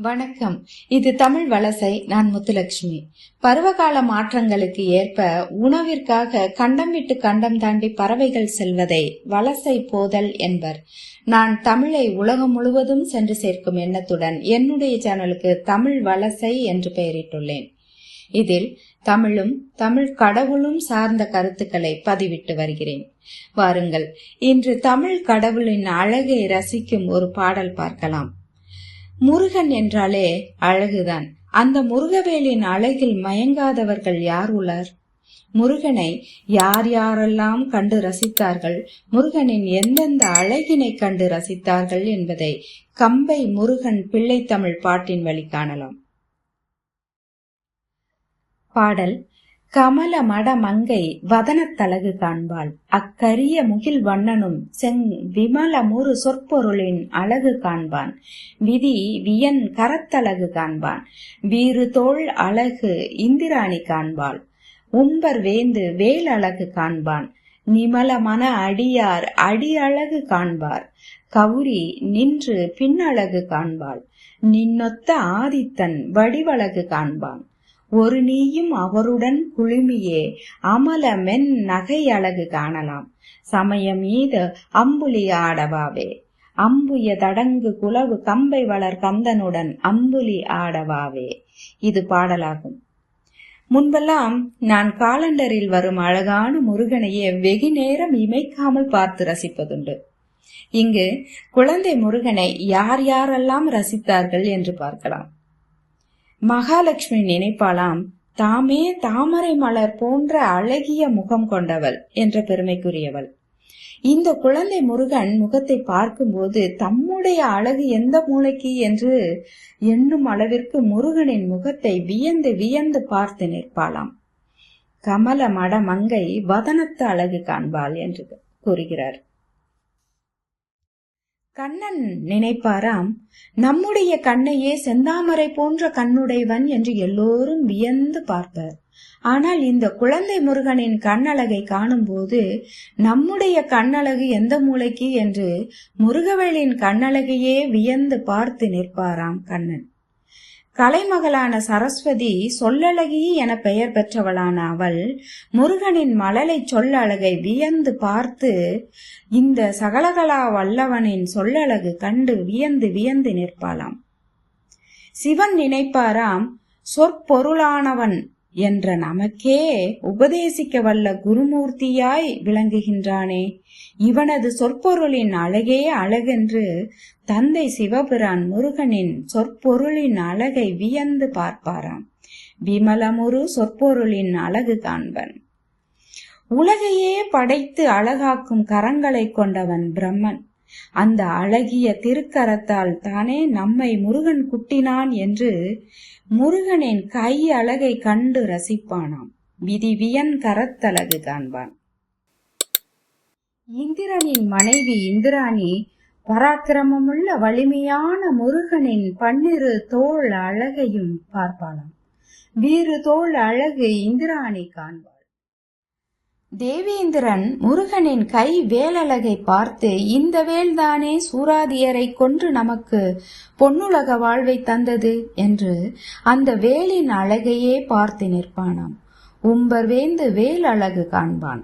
வணக்கம். இது தமிழ் வலசை நான் முத்துலட்சுமி. பருவகால மாற்றங்களுக்கு ஏற்ப உணவிற்காக கண்டம் விட்டு கண்டம் தாண்டி பறவைகள் செல்வதை வலசை போதல் என்பர். நான் தமிழை உலகம் முழுவதும் சென்று சேர்க்கும் எண்ணத்துடன் என்னுடைய சேனலுக்கு தமிழ் வலசை என்று பெயரிட்டுள்ளேன். இதில் தமிழும் தமிழ் கடவுளும் சார்ந்த கருத்துக்களை பதிவிட்டு வருகிறேன். வாருங்கள் இன்று தமிழ் கடவுளின் அழகை ரசிக்கும் ஒரு பாடல் பார்க்கலாம். முருகன் என்றாலே அழகுதான். அந்த முருகவேலின் அழகில் மயங்காதவர்கள் யார் உளர் முருகனை யார் யாரெல்லாம் கண்டு ரசித்தார்கள்? முருகனின் எந்தெந்த அழகினை கண்டு ரசித்தார்கள் என்பதை கம்பை முருகன் பிள்ளைத்தமிழ் பாட்டின் வழி காணலாம். பாடல் கமல மட மங்கை காண்பாள். அக்கரிய முகில் வண்ணனும் செங் விமல முறு சொற்பொருளின் அழகு காண்பான். விதி வியன் கரத்தழகு காண்பான். வீறு தோள் அழகு இந்திராணி காண்பாள். உம்பர் வேந்து வேல் அழகு காண்பான். நிமல மன அடியார் அடி அழகு காண்பார். கௌரி நின்று பின்னழகு காண்பாள். நின்னொத்த ஆதித்தன் வடிவழகு காண்பான். ஒரு நீயும் அவருடன் குழுமியே. அமல மென் நகை அழகு காணலாம். சமயம் மீது அம்புலி ஆடவாவே. அம்புய தடங்கு குலவு கம்பை வளர் கந்தனுடன் அம்புலி ஆடவாவே. இது பாடலாகும். முன்பெல்லாம் நான் காலண்டரில் வரும் அழகான முருகனையே வெகு நேரம் இமைக்காமல் பார்த்து ரசிப்பதுண்டு. இங்கு குழந்தை முருகனை யார் யாரெல்லாம் ரசித்தார்கள் என்று பார்க்கலாம். மகாலட்சுமி நினைப்பாளாம் தாமே தாமரை மலர் போன்ற அழகிய முகம் கொண்டவள் என்ற பெருமைக்குரியவள். இந்த குழந்தை முருகன் முகத்தை பார்க்கும்போது தம்முடைய அழகு எந்த மூளைக்கு? என்று எண்ணும் அளவிற்கு முருகனின் முகத்தை வியந்து வியந்து பார்த்து நிற்பாளாம். கமல மட மங்கை வதனத்து அழகு காண்பாள் என்று கூறுகிறார். கண்ணன் நினைப்பாராம்? நம்முடைய கண்ணையே செந்தாமரை போன்ற கண்ணுடையவன் என்று எல்லோரும் வியந்து பார்ப்பர். ஆனால் இந்த குழந்தை முருகனின் கண்ணழகை காணும்போது நம்முடைய கண்ணழகு எந்த மூளைக்கு? என்று முருகவேலின் கண்ணழகையே வியந்து பார்த்து நிற்பாராம் கண்ணன். கலைமகளான சரஸ்வதி சொல்லழகி என பெயர் பெற்றவளான அவள் முருகனின் மழலை சொல்லழகை வியந்து பார்த்து இந்த சகலகலா வல்லவனின் சொல்லழகு கண்டு வியந்து வியந்து நிற்பாளாம். சிவன் நினைப்பாராம் சொற்பொருளானவன் என்ற நமக்கே உபதேசிக்க வல்ல குருமூர்த்தியாய் விளங்குகின்றானே. இவனது சொற்பொருளின் அழகே அழகென்று தந்தை சிவபிரான் முருகனின் சொற்பொருளின் அழகை வியந்து பார்ப்பாராம். விமலமுரு சொற்பொருளின் அழகு காண்பன். உலகையே படைத்து அழகாக்கும் கரங்களை கொண்டவன் பிரம்மன். அந்த அழகிய திருக்கரத்தால் தானே நம்மை முருகன் குட்டினான் என்று முருகனின் கை அழகை கண்டு ரசிப்பானாம். விதிவியன் கரத்தழகு காண்பான். இந்திரனின் மனைவி இந்திராணி பராக்கிரமமுள்ள வலிமையான முருகனின் பன்னிரு தோல் அழகையும் பார்ப்பாளாம். வீறு தோல் அழகு இந்திராணி காண்பாள். தேவேந்திரன் முருகனின் கை வேலழகை பார்த்து இந்த வேல்தானே சூராதியரை கொன்று நமக்கு பொன்னுலக வாழ்வை தந்தது என்று அந்த வேலின் அழகையே பார்த்து நிற்பானாம். உம்பர் வேந்து வேல் அழகு காண்பான்.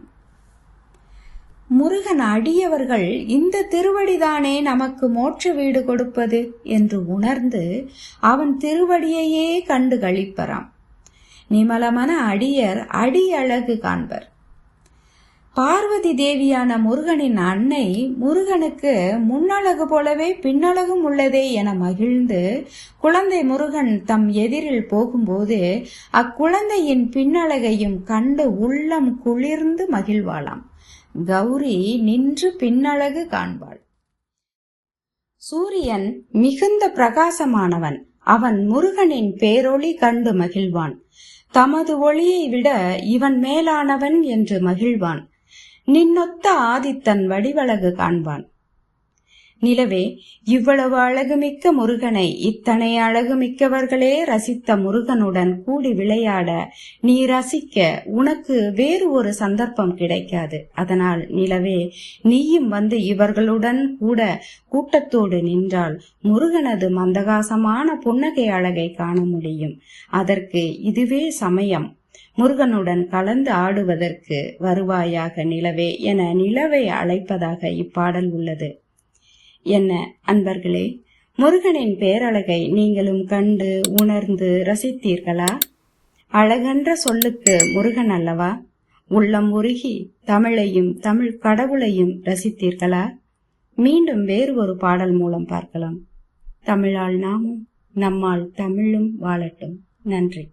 முருகன் அடியவர்கள் இந்த திருவடிதானே நமக்கு மோட்ச வீடு கொடுப்பது என்று உணர்ந்து அவன் திருவடியையே கண்டு கழிப்பராம் நிமலமன அடியர் அடி அழகு காண்பர். பார்வதி தேவியான முருகனின் அன்னை முருகனுக்கு முன்னழகு போலவே பின்னழகும் உள்ளதே என மகிழ்ந்து குழந்தை முருகன் தம் எதிரில் போகும்போது அக்குழந்தையின் பின்னழகையும் கண்டு உள்ளம் குளிர்ந்து மகிழ்வாளாம். கௌரி நின்று பின்னழகு காண்பாள். சூரியன் மிகுந்த பிரகாசமானவன். அவன் முருகனின் பேரொளி கண்டு மகிழ்வான். தமது ஒளியை விட இவன் மேலானவன் என்று மகிழ்வான். நின்னொத்த ஆதித்தன் வடிவழகு காண்பான். நிலவே இவ்வளவு அழகுமிக்க முருகனை இத்தனை அழகுமிக்கவர்களே ரசித்த முருகனுடன் கூடி விளையாட நீ ரசிக்க உனக்கு வேறு ஒரு சந்தர்ப்பம் கிடைக்காது. அதனால் நிலவே நீயும் வந்து இவர்களுடன் கூட கூட்டத்தோடு நின்றால் முருகனது மந்தகாசமான புன்னகை அழகை காண முடியும். அதற்கு இதுவே சமயம். முருகனுடன் கலந்து ஆடுவதற்கு வருவாயாக நிலவே என நிலவை அழைப்பதாக இப்பாடல் உள்ளது. என்ன அன்பர்களே முருகனின் பேரழகை நீங்களும் கண்டு உணர்ந்து ரசித்தீர்களா? அழகென்ற சொல்லுக்கு முருகன் அல்லவா? உள்ளம் உருகி தமிழையும் தமிழ் கடவுளையும் ரசித்தீர்களா? மீண்டும் வேறு ஒரு பாடல் மூலம் பார்க்கலாம். தமிழால் நாமும் நம்மால் தமிழும் வாழட்டும். நன்றி.